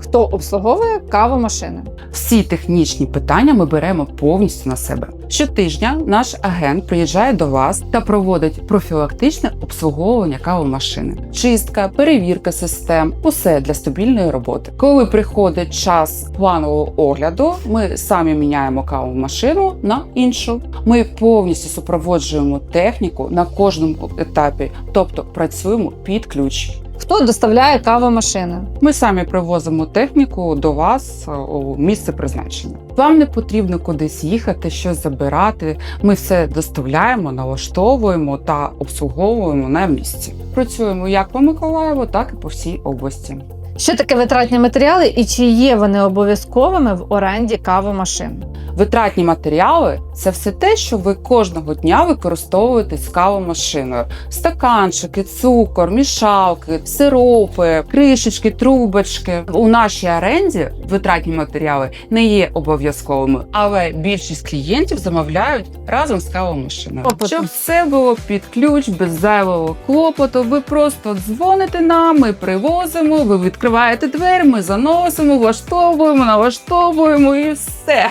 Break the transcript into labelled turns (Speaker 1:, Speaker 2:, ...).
Speaker 1: Хто обслуговує кавомашини?
Speaker 2: Всі технічні питання ми беремо повністю на себе. Щотижня наш агент приїжджає до вас та проводить профілактичне обслуговування кавомашини, чистка, перевірка систем, усе для стабільної роботи. Коли приходить час планового огляду, ми самі міняємо кавомашину на іншу. Ми повністю супроводжуємо техніку на кожному етапі, тобто працюємо під ключ.
Speaker 1: Хто доставляє кавомашини?
Speaker 2: Ми самі привозимо техніку до вас у місце призначення. Вам не потрібно кудись їхати, щось забирати. Ми все доставляємо, налаштовуємо та обслуговуємо на місці. Працюємо як по Миколаєву, так і по всій області.
Speaker 1: Що таке витратні матеріали і чи є вони обов'язковими в оренді кавомашин?
Speaker 2: Витратні матеріали це все те, що ви кожного дня використовуєте з кавомашиною: стаканчики, цукор, мішалки, сиропи, кришечки, трубочки. У нашій оренді витратні матеріали не є обов'язковими, але більшість клієнтів замовляють разом з кавомашиною. Щоб все було під ключ, без зайвого клопоту. Ви просто дзвоните нам, ми привозимо, ви відкриваєте двері, ми заносимо, влаштовуємо, налаштовуємо і все.